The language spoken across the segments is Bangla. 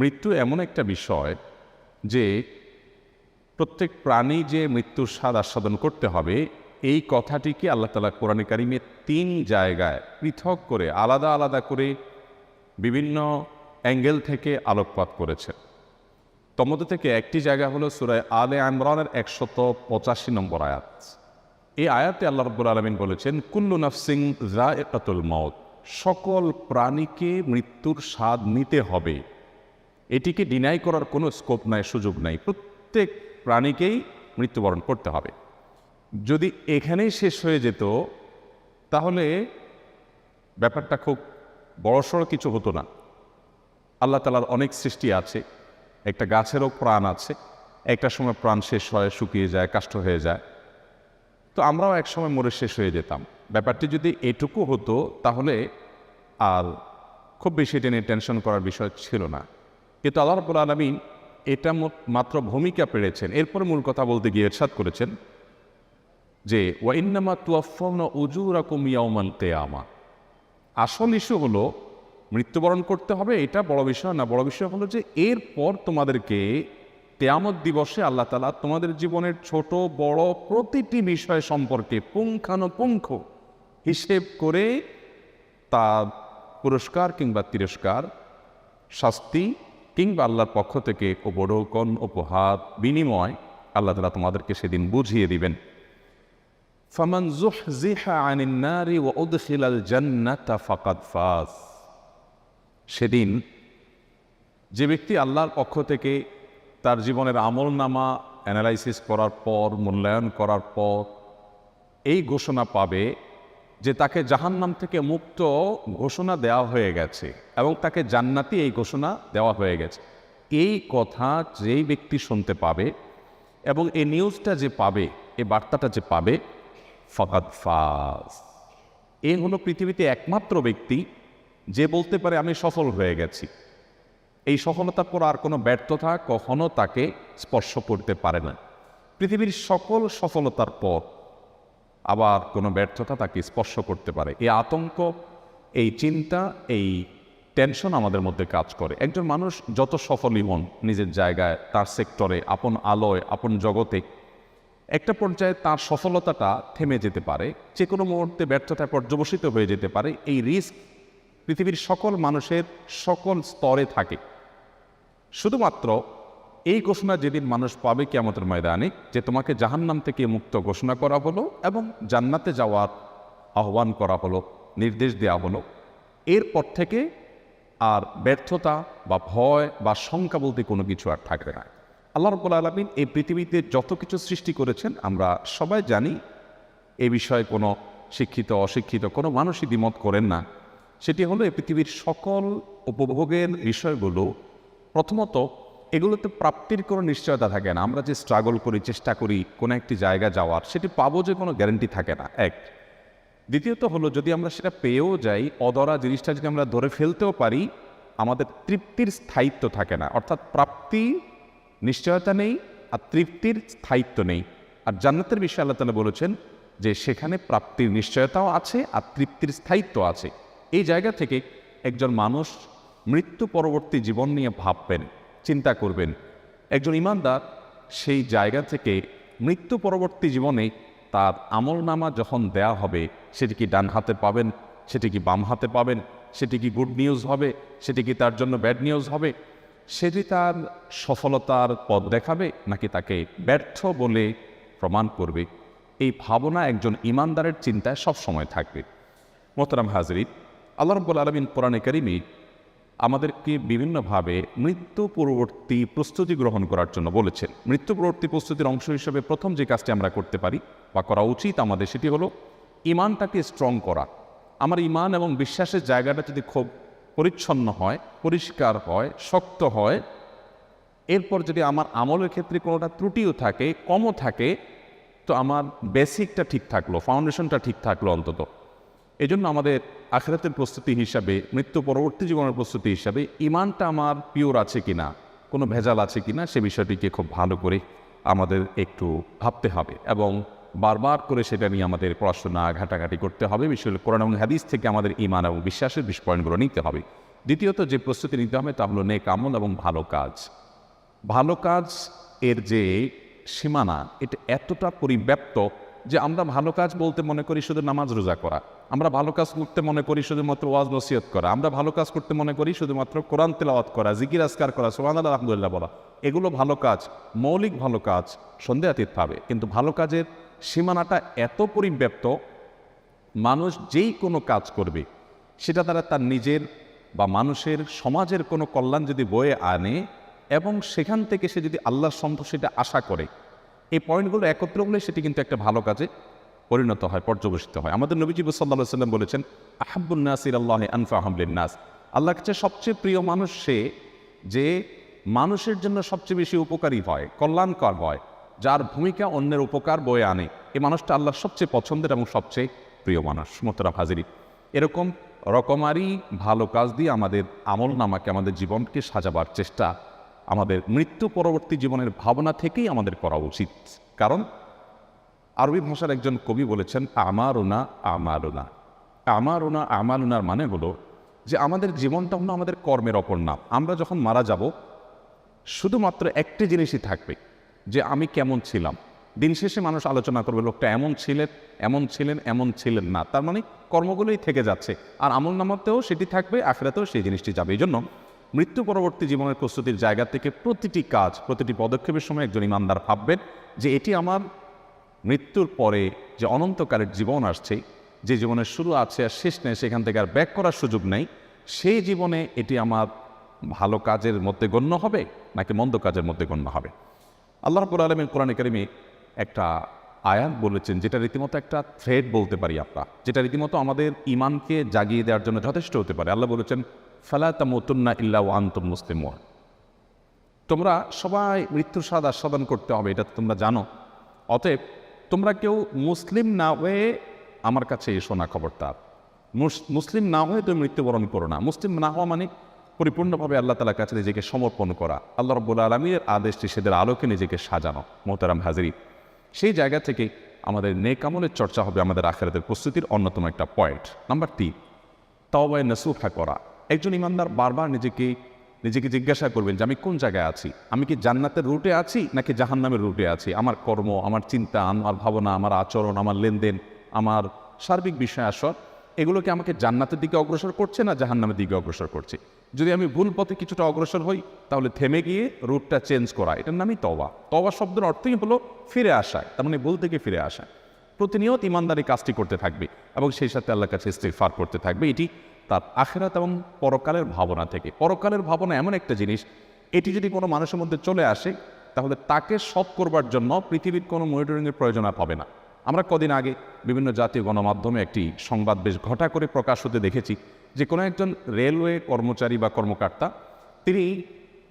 মৃত্যু এমন একটা বিষয় যে প্রত্যেক প্রাণী যে মৃত্যুর স্বাদ আস্বাদন করতে হবে, এই কথাটিকে আল্লাহ তালা কোরআন তিন জায়গায় পৃথক করে, আলাদা আলাদা করে বিভিন্ন অ্যাঙ্গেল থেকে আলোকপাত করেছে। তমধ্যে থেকে একটি জায়গা হলো সুরায় আলে ইমরানের একশত পঁচাশি নম্বর আয়াত। এই আয়াতে আল্লাহ রব্বুল আলমিন বলেছেন, কুল্লু নাফসিং জা একাতুল মত সকল প্রাণীকে মৃত্যুর স্বাদ নিতে হবে। এটিকে ডিনাই করার কোনো স্কোপ নাই, সুযোগ নাই। প্রত্যেক প্রাণীকেই মৃত্যুবরণ করতে হবে। যদি এখানেই শেষ হয়ে যেত, তাহলে ব্যাপারটা খুব বড়সড় কিছু হতো না। আল্লাহ তালার অনেক সৃষ্টি আছে। একটা গাছেরও প্রাণ আছে। একটা সময় প্রাণ শেষ হয়, শুকিয়ে যায়, কাষ্ট হয়ে যায়। তো আমরাও এক সময় মরে শেষ হয়ে যেতাম। ব্যাপারটি যদি এটুকু হতো, তাহলে আর খুব বেশি এটা নিয়ে টেনশন করার বিষয় ছিল না। কিন্তু আল্লাহ রব্বুল আলমিন এটা মাত্র ভূমিকা পেরেছেন এরপরে মূল কথা বলতে গিয়ে এরশাদ করেছেন যে ওয়াইন্নামা তুয়াফাউনা উজুরাকুম ইয়াউমাল কিয়ামা। আসল ইস্যু হলো, মৃত্যুবরণ করতে হবে, এটা বড় বিষয় না। বড় বিষয় হলো যে, এরপর তোমাদেরকে তেয়ামত দিবসে আল্লাহ তালা তোমাদের জীবনের ছোট, বড় প্রতিটি বিষয় সম্পর্কে পুঙ্খানুপুঙ্খ হিসেব করে তা পুরস্কার কিংবা তিরস্কার, শাস্তি কিংবা আল্লাহর পক্ষ থেকে উপঢৌকন উপহার বিনিময় আল্লাহ তালা তোমাদেরকে সেদিন বুঝিয়ে দিবেন। ফামান ফাকাদ ফাজ। সেদিন যে ব্যক্তি আল্লাহর পক্ষ থেকে তার জীবনের আমল নামা অ্যানালাইসিস করার পর, মূল্যায়ন করার পর এই ঘোষণা পাবে যে তাকে জাহান্নাম থেকে মুক্ত ঘোষণা দেওয়া হয়ে গেছে এবং তাকে জান্নাতি এই ঘোষণা দেওয়া হয়ে গেছে। এই কথা যেই ব্যক্তি শুনতে পাবে এবং এই নিউজটা যে পাবে, এই বার্তাটা যে পাবে ফকাত ফাজ। এ হলো পৃথিবীতে একমাত্র ব্যক্তি যে বলতে পারে, আমি সফল হয়ে গেছি। এই সফলতার পর আর কোনো ব্যর্থতা কখনো তাকে স্পর্শ করতে পারে না। পৃথিবীর সকল সফলতার পর আবার কোনো ব্যর্থতা তাকে স্পর্শ করতে পারে। এই আতঙ্ক, এই চিন্তা, এই টেনশন আমাদের মধ্যে কাজ করে। একজন মানুষ যত সফলই হন নিজের জায়গায়, তার সেক্টরে আপন আলোয়, আপন জগতে, একটা পর্যায়ে তার সফলতাটা থেমে যেতে পারে। যে কোনো মুহূর্তে ব্যর্থতায় পর্যবসিত হয়ে যেতে পারে। এই রিস্ক পৃথিবীর সকল মানুষের সকল স্তরে থাকে। শুধুমাত্র এই ঘোষণা যেদিন মানুষ পাবে কিয়ামতের ময়দানে, যে তোমাকে জাহান্নাম থেকে মুক্ত ঘোষণা করা হলো এবং জান্নাতে যাওয়ার আহ্বান করা হলো, নির্দেশ দেওয়া হলো। এরপর থেকে আর ব্যর্থতা বা ভয় বা শঙ্কা বলতে কোনো কিছু আর থাকবে না। আল্লাহ রব্বুল আলমিন এই পৃথিবীতে যত কিছু সৃষ্টি করেছেন, আমরা সবাই জানি এ বিষয়ে কোনো শিক্ষিত, অশিক্ষিত, কোনো মানুষই দ্বিমত করেন না। সেটি হলো এই পৃথিবীর সকল উপভোগের বিষয়গুলো প্রথমত এগুলোতে প্রাপ্তির কোনো নিশ্চয়তা থাকে না। আমরা যে স্ট্রাগল করি, চেষ্টা করি কোনো একটি জায়গা যাওয়ার, সেটি পাবো যে কোনো গ্যারান্টি থাকে না। এক। দ্বিতীয়ত হলো, যদি আমরা সেটা পেয়েও যাই, অদরা জিনিসটা যদি আমরা ধরে ফেলতেও পারি, আমাদের তৃপ্তির স্থায়িত্ব থাকে না। অর্থাৎ প্রাপ্তি নিশ্চয়তা নেই, আর তৃপ্তির স্থায়িত্ব নেই। আর জান্নাতের বিষয়ে আল্লাহ তালা বলেছেন যে, সেখানে প্রাপ্তির নিশ্চয়তাও আছে, আর তৃপ্তির স্থায়িত্ব আছে। এই জায়গা থেকে একজন মানুষ মৃত্যু পরবর্তী জীবন নিয়ে ভাববেন। চিন্তা করবেন। একজন ইমানদার সেই জায়গা থেকে মৃত্যু পরবর্তী জীবনে তার আমল নামা যখন দেয়া হবে, সেটি কি ডান হাতে পাবেন, সেটি কি বাম হাতে পাবেন, সেটি কি গুড নিউজ হবে, সেটি কি তার জন্য ব্যাড নিউজ হবে, সেটি তার সফলতার পথ দেখাবে নাকি তাকে ব্যর্থ বলে প্রমাণ করবে? এই ভাবনা একজন ইমানদারের চিন্তায় সবসময় থাকবে। মোহতারাম হাজরিন, আল্লাহ রব্বুল আলমিন কোরআনে কারিমি আমাদেরকে বিভিন্নভাবে মৃত্যু পূর্ববর্তী প্রস্তুতি গ্রহণ করার জন্য বলেছেন। মৃত্যু পূর্ববর্তী প্রস্তুতির অংশ হিসেবে প্রথম যে কাজটি আমরা করতে পারি বা করা উচিত আমাদের সেটি হলো ইমানটাকে স্ট্রং করা। আমার ইমান এবং বিশ্বাসের জায়গাটা যদি খুব পরিচ্ছন্ন হয়, পরিষ্কার হয়, শক্ত হয়, এরপর যদি আমার আমলের ক্ষেত্রে কোনোটা ত্রুটিও থাকে, কমও থাকে, তো আমার বেসিকটা ঠিক থাকল ফাউন্ডেশনটা ঠিক থাকল অন্তত। এজন্য আমাদের আখেরাতের প্রস্তুতি হিসাবে, মৃত্যু পরবর্তী জীবনের প্রস্তুতি হিসাবে ইমানটা আমার পিওর আছে কিনা, কোনো ভেজাল আছে কি না সে বিষয়টিকে খুব ভালো করে আমাদের একটু ভাবতে হবে এবং বারবার করে সেটা নিয়ে আমাদের পড়াশোনা, ঘাটাঘাটি করতে হবে। বিশেষ করে কোরআন এবং হাদিস থেকে আমাদের ইমান এবং বিশ্বাসের পয়েন্টগুলো নিতে হবে। দ্বিতীয়ত যে প্রস্তুতি নিতে হবে তা হলো নেক আমল এবং ভালো কাজ। ভালো কাজ এর যে সীমানা, এটা এতটা পরিব্যাপ্ত যে আমরা ভালো কাজ বলতে মনে করি শুধু নামাজ রোজা করা। আমরা ভালো কাজ করতে মনে করি শুধুমাত্র ওয়াজ নসিহত করা। আমরা ভালো কাজ করতে মনে করি শুধুমাত্র কোরআন তেলাওয়াত করা, জিকির আসকার করা সোহান আল্লাহ আলহামদুলিল্লাহ বলা। এগুলো ভালো কাজ, মৌলিক ভালো কাজ সন্দেহাতীত পাবে কিন্তু ভালো কাজের সীমানাটা এত পরিব্যাপ্ত, মানুষ যেই কোনো কাজ করবে, সেটা তারা তার নিজের বা মানুষের সমাজের কোনো কল্যাণ যদি বয়ে আনে এবং সেখান থেকে সে যদি আল্লাহর সন্তোষিটা আশা করে এই পয়েন্টগুলো একত্র হলে সেটি কিন্তু একটা ভালো কাজে পরিণত হয়, পর্যবেসিত হয়। আমাদের নবীজি সাল্লাহ সাল্লাম বলেছেন আহাবুল নাসির আল্লাহ আনফা আহমলিন নাস। আল্লাহ কাছে সবচেয়ে প্রিয় মানুষ সে যে মানুষের জন্য সবচেয়ে বেশি উপকারী হয়, কল্যাণকর হয়, যার ভূমিকা অন্যের উপকার বয়ে আনে। এই মানুষটা আল্লাহর সবচেয়ে পছন্দের এবং সবচেয়ে প্রিয় মানুষ মোতরাম হাজিরি এরকম রকমারি ভালো কাজ দিয়ে আমাদের আমল নামাকে, আমাদের জীবনকে সাজাবার চেষ্টা আমাদের মৃত্যু পরবর্তী জীবনের ভাবনা থেকেই আমাদের করা উচিত। কারণ আরবি ভাষার একজন কবি বলেছেন, আমারুনা আমারুনা। আমারুনা, আমারুনার মানে হলো যে আমাদের জীবনটা হলো আমাদের কর্মের অপর নাম। আমরা যখন মারা যাব, শুধুমাত্র একটি জিনিসই থাকবে, যে আমি কেমন ছিলাম। দিন শেষে মানুষ আলোচনা করবে, লোকটা এমন ছিলেন এমন ছিলেন এমন ছিলেন না। তার মানে কর্মগুলোই থেকে যাচ্ছে। আর আমল নামাতেও সেটি থাকবে আখড়াতেও সেই জিনিসটি যাবে। এই জন্য মৃত্যু পরবর্তী জীবনের প্রস্তুতির জায়গা থেকে প্রতিটি কাজ, প্রতিটি পদক্ষেপের সময় একজন ইমানদার ভাববেন যে এটি আমার মৃত্যুর পরে যে অনন্তকালের জীবন আসছে, যে জীবনের শুরু আছে আর শেষ নেই, সেখান থেকে আর ব্যাক করার সুযোগ নেই, সেই জীবনে এটি আমার ভালো কাজের মধ্যে গণ্য হবে নাকি মন্দ কাজের মধ্যে গণ্য হবে? আল্লাহ রব্বুল আলমীর কোরআন কারিমে একটা আয়াত বলেছেন, যেটা রীতিমতো একটা থ্রেড বলতে পারি আমরা, যেটা রীতিমতো আমাদের ইমানকে জাগিয়ে দেওয়ার জন্য যথেষ্ট হতে পারে। আল্লাহ বলেছেন ফালা তামুতুন্না ইল্লা ওয়ান্তুম মুসলিম তোমরা সবাই মৃত্যুর স্বাদ আস্বাদন করতে হবে, এটা তোমরা জানো। অতএব তোমরা কেউ মুসলিম না হয়ে আমার কাছে এসো না মুস- মুসলিম না হয়ে তুমি মৃত্যুবরণ করো না। মুসলিম না হওয়া মানে পরিপূর্ণভাবে আল্লাহ তালার কাছে নিজেকে সমর্পণ করা। আল্লাহ রব্বুল আলমীর আদেশটি সেদের আলোকে নিজেকে সাজানো। মোহতারাম হাজিরি সেই জায়গা থেকে আমাদের নেক আমলের চর্চা হবে আমাদের আখেরাতের প্রস্তুতির অন্যতম একটা পয়েন্ট। নাম্বার তিন, তাওবায় নসুফা করা। একজন ইমানদার বারবার নিজেকে নিজেকে জিজ্ঞাসা করবেন যে, আমি কোন জায়গায় আছি? আমি কি জান্নাতের রুটে আছি নাকি জাহান্নামের রুটে আছি? আমার কর্ম, আমার চিন্তা, আমার ভাবনা, আমার আচরণ, আমার লেনদেন, আমার সার্বিক বিষয় আসর এগুলোকে আমাকে জান্নাতের দিকে অগ্রসর করছে না জাহান্নামের দিকে অগ্রসর করছে? যদি আমি ভুল পথে কিছুটা অগ্রসর হই, তাহলে থেমে গিয়ে রুটটা চেঞ্জ করা, এটার নামই তওবা। তওবা শব্দের অর্থই হলো ফিরে আসা, তার মানে ভুল থেকে ফিরে আসা। প্রতিনিয়ত ইমানদারি কাজটি করতে থাকবে এবং সেই সাথে আল্লাহর কাছে ইস্তেফার করতে থাকবে। এটি তার আখেরাত এবং পরকালের ভাবনা থেকে। পরকালের ভাবনা এমন একটা জিনিস, এটি যদি কোনো মানুষের মধ্যে চলে আসে, তাহলে তাকে সৎ করবার জন্য পৃথিবীর কোনো মনিটরিংয়ের প্রয়োজন আর হবে না। আমরা কদিন আগে বিভিন্ন জাতীয় গণমাধ্যমে একটি সংবাদ বেশ ঘটা করে প্রকাশ হতে দেখেছি যে কোনো একজন রেলওয়ে কর্মচারী বা কর্মকর্তা, তিনি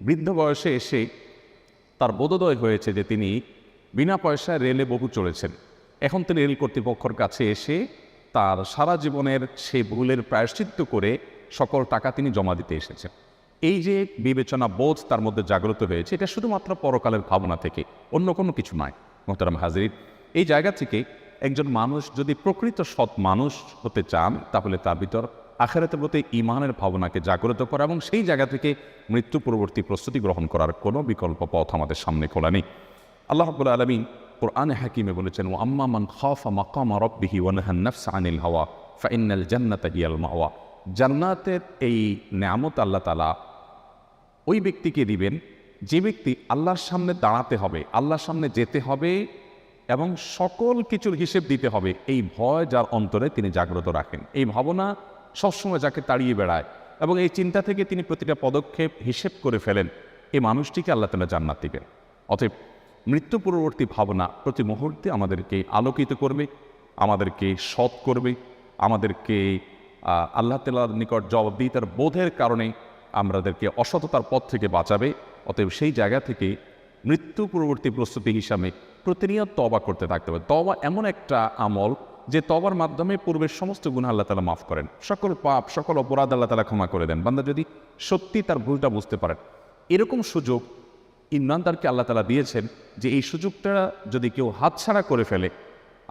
বৃদ্ধ বয়সে এসে তার বোধোদয় হয়েছে যে তিনি বিনা পয়সায় রেলে বহু চলেছেন। এখন তিনি রেল কর্তৃপক্ষের কাছে এসে তার সারা জীবনের সেই ভুলের প্রায়শ্চিত্ত করে সকল টাকা তিনি জমা দিতে এসেছেন। এই যে বিবেচনা বোধ তার মধ্যে জাগ্রত হয়েছে, এটা শুধুমাত্র পরকালের ভাবনা থেকে, অন্য কোনো কিছু নয়। মোহতারাম হাজির এই জায়গা থেকে একজন মানুষ যদি প্রকৃত সৎ মানুষ হতে চান, তাহলে তার ভিতর আখেরাতের প্রতি ইমানের ভাবনাকে জাগ্রত করা এবং সেই জায়গা থেকে মৃত্যু পূর্ববর্তী প্রস্তুতি গ্রহণ করার কোনো বিকল্প পথ আমাদের সামনে খোলা নেই। আল্লাহ রব্বুল আলমিন কোরআনে হাকিমে বলেছেন ও আম্মা মান খাফা মাকামা রব্বিহি ওয়ানহান নাফস আনিল হাওয়া ফাইনাল জান্নাতা হিয়াল মাওয়া জান্নাতের এই নেয়ামত আল্লাহ তালা ওই ব্যক্তিকে দিবেন, যে ব্যক্তি আল্লাহর সামনে দাঁড়াতে হবে, আল্লাহর সামনে যেতে হবে এবং সকল কিছুর হিসেব দিতে হবে, এই ভয় যার অন্তরে তিনি জাগ্রত রাখেন। এই ভাবনা সবসময় যাকে তাড়িয়ে বেড়ায় এবং এই চিন্তা থেকে তিনি প্রতিটা পদক্ষেপ হিসেব করে ফেলেন, এই মানুষটিকে আল্লাহ তালা জান্নাত দিবেন। অতএব মৃত্যু পূর্ববর্তী ভাবনা প্রতি মুহূর্তে আমাদেরকে আলোকিত করবে, আমাদেরকে সৎ করবে, আমাদেরকে আল্লাহ তালার নিকট জবাবদিহিতার বোধের কারণে আমাদেরকে অসততার পথ থেকে বাঁচাবে। অতএব সেই জায়গা থেকে মৃত্যু পূর্ববর্তী প্রস্তুতি হিসাবে প্রতিনিয়ত তবা করতে থাকতে হবে। তবা এমন একটা আমল যে তবার মাধ্যমে পূর্বের সমস্ত গুণ আল্লাহ তালা মাফ করেন। সকল পাপ, সকল অপরাধ আল্লাহ তালা ক্ষমা করে দেন। বান্দা যদি সত্যি তার ভুলটা বুঝতে পারেন, এরকম সুযোগ ইমরানদারকে আল্লাহ তালা দিয়েছেন যে এই সুযোগটা যদি কেউ হাতছাড়া করে ফেলে,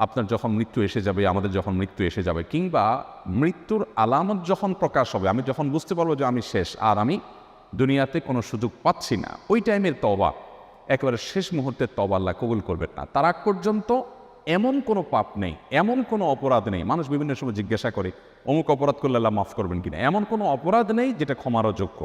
আপনার যখন মৃত্যু এসে যাবে, আমাদের যখন মৃত্যু এসে যাবে, কিংবা মৃত্যুর আলামত যখন প্রকাশ হবে, আমি যখন বুঝতে পারব যে আমি শেষ আর আমি দুনিয়াতে কোনো সুযোগ পাচ্ছি না, ওই টাইমের তবা একেবারে শেষ মুহূর্তে তবা আল্লাহ কবুল করবেন না। তার আগ পর্যন্ত এমন কোনো পাপ নেই, এমন কোনো অপরাধ নেই। মানুষ বিভিন্ন সময় জিজ্ঞাসা করে, অমুক অপরাধ করলে আল্লাহ মাফ করবেন কিনা? এমন কোনো অপরাধ নেই যেটা ক্ষমারও যোগ্য।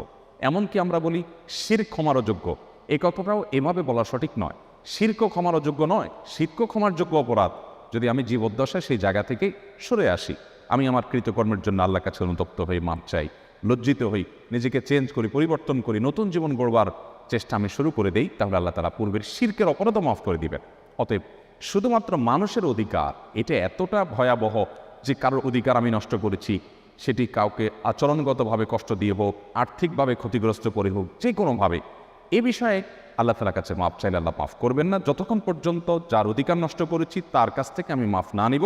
এমনকি আমরা বলি, শির ক্ষমারও যোগ্য। এই কথাটাও এভাবে বলা সঠিক নয়। শির্ক ক্ষমার যোগ্য নয় শির্ক ক্ষমার যোগ্য অপরাধ। যদি আমি জীবদ্দশায় সেই জায়গা থেকে সরে আসি, আমি আমার কৃতকর্মের জন্য আল্লাহর কাছে অনুতপ্ত হয়ে মাপ চাই, লজ্জিত হই, নিজেকে চেঞ্জ করি, পরিবর্তন করি, নতুন জীবন গড়বার চেষ্টা আমি শুরু করে দেই, তাহলে আল্লাহ তালা পূর্বের শির্কের অপরাধও মাফ করে দিবেন। অতএব শুধুমাত্র মানুষের অধিকার, এটা এতটা ভয়াবহ যে কারোর অধিকার আমি নষ্ট করেছি, সেটি কাউকে আচরণগতভাবে কষ্ট দিয়ে হোক, আর্থিকভাবে ক্ষতিগ্রস্ত করে হোক যে কোনোভাবে এ বিষয়ে আল্লাহ তালার কাছে মাফ চাইলে আল্লাহ মাফ করবেন না। যতক্ষণ পর্যন্ত যার অধিকার নষ্ট করেছি, তার কাছ থেকে আমি মাফ না নিব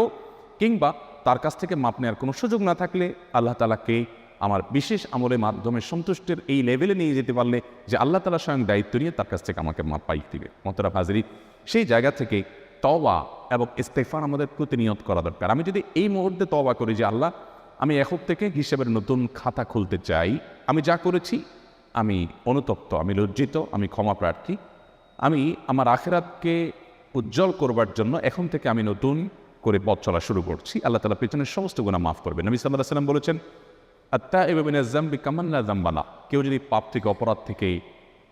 কিংবা তার কাছ থেকে মাপ নেওয়ার কোনো সুযোগ না থাকলে আল্লাহ তালাকে আমার বিশেষ আমলের মাধ্যমে সন্তুষ্টের এই লেভেলে নিয়ে যেতে পারলে যে আল্লাহ তালা স্বয়ং দায়িত্ব নিয়ে তার কাছ থেকে আমাকে মাপ পাই দিবে। মতরা হাজরি, সেই জায়গা থেকে তওবা এবং ইস্তেফার আমাদের প্রতিনিয়ত করা দরকার। আমি যদি এই মুহূর্তে তওবা করি যে আল্লাহ, আমি এখন থেকে হিসেবের নতুন খাতা খুলতে চাই, আমি যা করেছি আমি অনুতপ্ত, আমি লজ্জিত, আমি ক্ষমা প্রার্থী। আমি আমার আখেরাতকে উজ্জ্বল করবার জন্য এখন থেকে আমি নতুন করে পথ চলা শুরু করছি। আল্লাহ তালা পেছনের সমস্ত গুণা মাফ করবে নবী সাল্লাহ সাল্লাম বলেছেন আত্মা এভাবে জাম্বি কামান্না জাম্বানা কেউ যদি পাপ থেকে, অপরাধ থেকে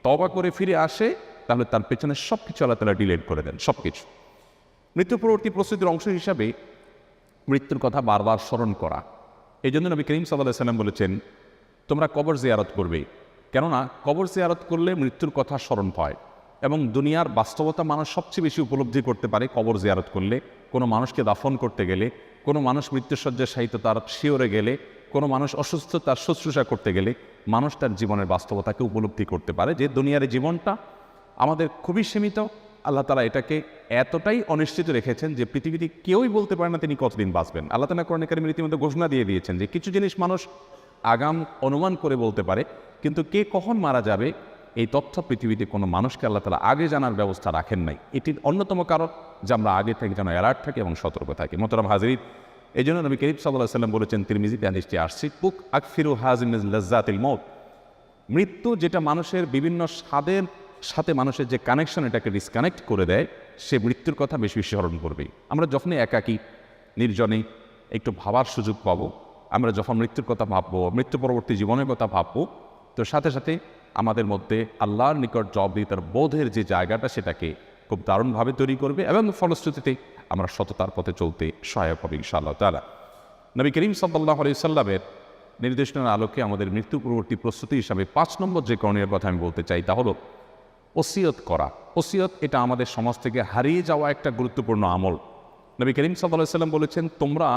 তবা করে ফিরে আসে, তাহলে তার পেছনে সব কিছু আল্লাহ তালা ডিলেট করে দেন সব কিছু মৃত্যু পরবর্তী প্রস্তুতির অংশ হিসাবে মৃত্যুর কথা বারবার স্মরণ করা। এই জন্য নবী করিম সাল্লাহ সাল্লাম বলেছেন, তোমরা কবর জিয়ারত করবে কেননা কবর জিয়ারত করলে মৃত্যুর কথা স্মরণ হয় এবং দুনিয়ার বাস্তবতা মানুষ সবচেয়ে বেশি উপলব্ধি করতে পারে কবর জিয়ারত করলে। কোনো মানুষকে দাফন করতে গেলে, কোনো মানুষ মৃত্যুসজ্জার সাহিত্য তার শিওরে গেলে, কোনো মানুষ অসুস্থ তার শুশ্রূষা করতে গেলে মানুষ তার জীবনের বাস্তবতাকে উপলব্ধি করতে পারে। যে দুনিয়ার জীবনটা আমাদের খুবই সীমিত, আল্লাহ তালা এটাকে এতটাই অনিশ্চিত রেখেছেন যে পৃথিবীতে কেউই বলতে পারে না তিনি কতদিন বাঁচবেন। আল্লাহ তালা কোরআন কারিম রীতিমতো ঘোষণা দিয়ে দিয়েছেন যে কিছু জিনিস মানুষ আগাম অনুমান করে বলতে পারে কিন্তু কে কখন মারা যাবে, এই তথ্য পৃথিবীতে কোনো মানুষকে আল্লাহ তালা আগে জানার ব্যবস্থা রাখেন নাই। এটির অন্যতম কারণ যে আমরা আগে থেকে যেন অ্যালার্ট থাকি এবং সতর্ক থাকি। মোতরাম হাজির এই জন্য নবী করিম সাল্লাহ সাল্লাম বলেছেন, তিরমিজিতে হাদিসটি আসছে বুক আকফিরু হাজিম লজ্জাতিল মৌত মৃত্যু যেটা মানুষের বিভিন্ন স্বাদের সাথে মানুষের যে কানেকশন এটাকে ডিসকানেক্ট করে দেয়, সে মৃত্যুর কথা বেশি বেশি স্মরণ করবে। আমরা যখনই একাকী, নির্জনে একটু ভাবার সুযোগ পাবো, আমরা যখন মৃত্যুর কথা ভাববো, মৃত্যু পরবর্তী জীবনের কথা ভাববো তো সাথে সাথে আমাদের মধ্যে আল্লাহর নিকট জব দিয়ে তার বোধের যে জায়গাটা সেটাকে খুব দারুণভাবে তৈরি করবে এবং ফলশ্রুতিতে আমরা সততার পথে চলতে সহায়ক হবে ইনশাআল্লাহ তালা নবী করিম সাল্লাহ আলি সাল্লামের নির্দেশনার আলোকে আমাদের মৃত্যু পূর্ববর্তী প্রস্তুতি হিসাবে পাঁচ নম্বর যে করণীয় কথা আমি বলতে চাই তা হলো ওসিয়ত করা। ওসিয়ত এটা আমাদের সমাজ থেকে হারিয়ে যাওয়া একটা গুরুত্বপূর্ণ আমল। নবী করিম সাল্লাহ সাল্লাম বলেছেন, তোমরা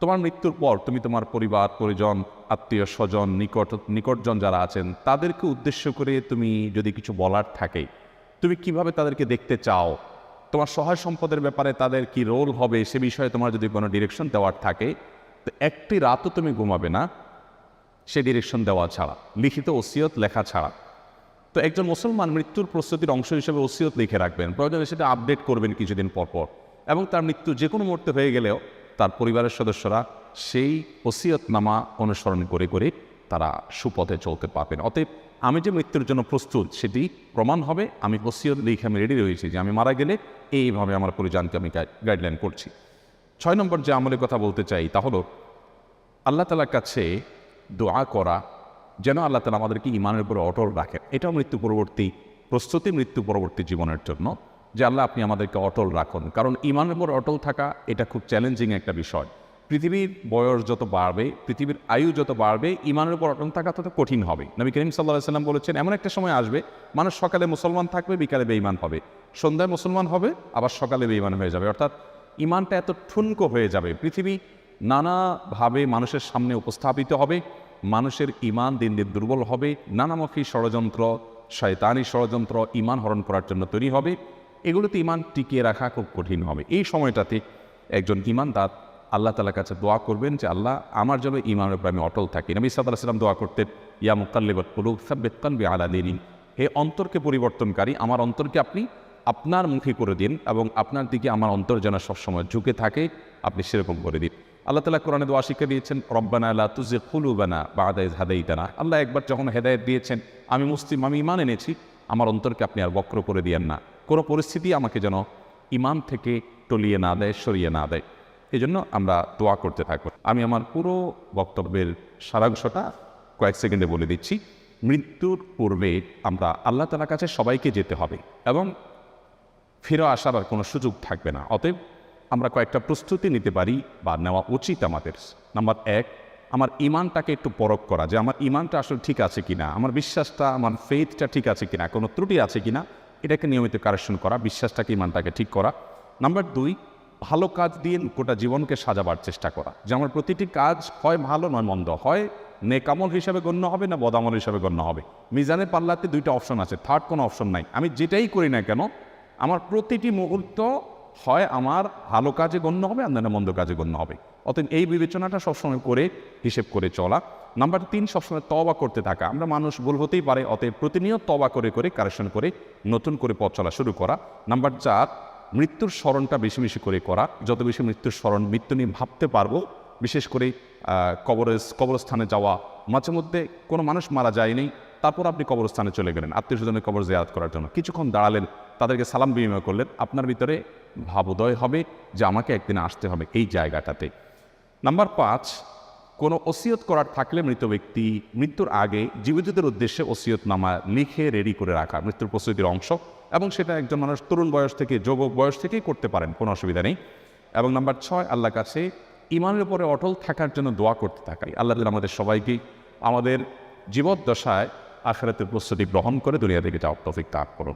তোমার মৃত্যুর পর তুমি তোমার পরিবার, পরিজন, আত্মীয় স্বজন, নিকট, নিকটজন যারা আছেন, তাদেরকে উদ্দেশ্য করে তুমি যদি কিছু বলার থাকে, তুমি কীভাবে তাদেরকে দেখতে চাও? তোমার সহায় সম্পদের ব্যাপারে তাদের কি রোল হবে? সে বিষয়ে তোমার যদি কোনো ডিরেকশন দেওয়ার থাকে, তো একটি রাতও তুমি ঘুমাবে না, সে ডিরেকশন দেওয়া ছাড়া, লিখিত ওসিয়ত লেখা ছাড়া। তো একজন মুসলমান মৃত্যুর প্রস্তুতির অংশ হিসেবে ওসিয়ত লিখে রাখবেন। প্রয়োজনে সেটা আপডেট করবেন কিছুদিন পর পর। এবং তার মৃত্যু যে কোনো মুহূর্তে হয়ে গেলেও তার পরিবারের সদস্যরা সেই ওসিয়তনামা অনুসরণ করে করে তারা সুপথে চলতে পারবেন। অতএব আমি যে মৃত্যুর জন্য প্রস্তুত সেটি প্রমাণ হবে, আমি ওসিয়ত লিখে আমি রেডি রয়েছি যে আমি মারা গেলে এইভাবে আমার পরিজনকে আমি গাইডলাইন করছি। ছয় নম্বর যে আমলের কথা বলতে চাই তা হলো, আল্লাহ তালার কাছে দোয়া করা, যেন আল্লাহ তালা আমাদেরকে ইমানের উপরে অটল রাখেন। এটাও মৃত্যু পরবর্তী, প্রস্তুতি মৃত্যু পরবর্তী জীবনের জন্য। যে আল্লাহ আপনি আমাদেরকে অটল রাখুন। কারণ ইমানের উপর অটল থাকা এটা খুব চ্যালেঞ্জিং একটা বিষয়। পৃথিবীর বয়স যত বাড়বে, পৃথিবীর আয়ু যত বাড়বে, ইমানের উপর অটল থাকা তত কঠিন হবে। নবী করিম সাল্লাহ সাল্লাম বলেছেন, এমন একটা সময় আসবে, মানুষ সকালে মুসলমান থাকবে, বিকালে বেঈমান হবে। সন্ধ্যায় মুসলমান হবে, আবার সকালে বেঈমান হয়ে যাবে। অর্থাৎ ইমানটা এত ঠুনকো হয়ে যাবে। পৃথিবী নানাভাবে মানুষের সামনে উপস্থাপিত হবে, মানুষের ইমান দিন দিন দুর্বল হবে, নানামুখী ষড়যন্ত্র, শয়তানি ষড়যন্ত্র ইমান হরণ করার জন্য তৈরি হবে। এগুলোতে ইমান টিকিয়ে রাখা খুব কঠিন হবে। এই সময়টাতে একজন ইমানদার আল্লাহ তালার কাছে দোয়া করবেন যে, আল্লাহ, আমার যেন ইমানের উপর আমি অটল থাকি। নবী সাল্লাহ সাল্লাম দোয়া করতেন, ইয়া মুকাল্লিবত পুলুক সাব্বেতকান বি আলা দিন হে অন্তরকে পরিবর্তনকারী, আমার অন্তরকে আপনি আপনার মুখে করে দিন এবং আপনার দিকে আমার অন্তর যেন সবসময় ঝুঁকে থাকে, আপনি সেরকম করে দিন। আল্লাহ তালা কোরআনে দোয়া শিক্ষা দিয়েছেন, রব্বানা আল্লাহ তুজে খুলুবানা বা আদায় হাদাইতানা। আল্লাহ একবার যখন হেদায়ত দিয়েছেন, আমি মুসলিম, আমি ইমান এনেছি, আমার অন্তরকে আপনি আর বক্র করে দিয়েন না। কোনো পরিস্থিতি আমাকে যেন ইমান থেকে টলিয়ে না দেয়, সরিয়ে না দেয়। এই জন্য আমরা দোয়া করতে থাকব। আমি আমার পুরো বক্তব্যের সারাংশটা কয়েক সেকেন্ডে বলে দিচ্ছি। মৃত্যুর পূর্বে আমরা আল্লাহ তালার কাছে সবাইকে যেতে হবে এবং ফিরে আসার আর কোনো সুযোগ থাকবে না। অতএব আমরা কয়েকটা প্রস্তুতি নিতে পারি বা নেওয়া উচিত আমাদের। নাম্বার এক, আমার ইমানটাকে একটু পরখ করা যে আমার ইমানটা আসলে ঠিক আছে কিনা, আমার বিশ্বাসটা, আমার ফেথটা ঠিক আছে কিনা, কোনো ত্রুটি আছে কিনা এটাকে নিয়মিত কারেকশন করা, বিশ্বাসটাকে ইমানটাকে ঠিক করা। নাম্বার দুই, ভালো কাজ দিয়ে গোটা জীবনকে সাজাবার চেষ্টা করা। যে আমার প্রতিটি কাজ হয় ভালো নয় মন্দ, হয় নেকামল হিসাবে গণ্য হবে না বদামল হিসাবে গণ্য হবে। মিজানের পাল্লাতে দুইটা অপশন আছে থার্ড কোনো অপশন নাই। আমি যেটাই করি না কেন, আমার প্রতিটি মুহূর্ত হয় আমার ভালো কাজে গণ্য হবে আর মন্দ কাজে গণ্য হবে। অতএব এই বিবেচনাটা সবসময় করে হিসেব করে চলা। নাম্বার তিন সবসময় তবা করতে থাকা। আমরা মানুষ ভুল হতেই পারে, অতএব প্রতিনিয়ত তবা করে করে কারেকশন করে, নতুন করে পথ চলা শুরু করা। নাম্বার চার, মৃত্যুর স্মরণটা বেশি বেশি করে করা। যত বেশি মৃত্যুর স্মরণ, মৃত্যু নিয়ে ভাবতে পারব, বিশেষ করে কবরে কবরস্থানে যাওয়া। মাঝে মধ্যে কোনো মানুষ মারা যায়নি, তারপর আপনি কবরস্থানে চলে গেলেন। আত্মীয় স্বজনের কবর জেয়াত করার জন্য। কিছুক্ষণ দাঁড়ালেন, তাদেরকে সালাম বিনিময় করলেন। আপনার ভিতরে ভাবোদয় হবে যে আমাকে একদিন আসতে হবে এই জায়গাটাতে। নাম্বার পাঁচ কোনো ওসিয়ত করার থাকলে মৃত ব্যক্তি মৃত্যুর আগে জীবিতদের উদ্দেশ্যে ওসিয়ত নামা লিখে রেডি করে রাখা, মৃত্যুর প্রস্তুতির অংশ। এবং সেটা একজন মানুষ তরুণ বয়স থেকে যুবক বয়স থেকেই করতে পারেন, কোনো অসুবিধা নেই। এবং নাম্বার ছয় আল্লাহ কাছে ইমানের উপরে অটল থাকার জন্য দোয়া করতে থাকাই। আল্লাহ আমাদের সবাইকে আমাদের জীবদ্দশায় আখেরাতের প্রস্তুতি গ্রহণ করে দুনিয়া থেকে যাওয়ার তফিক তাক করুন।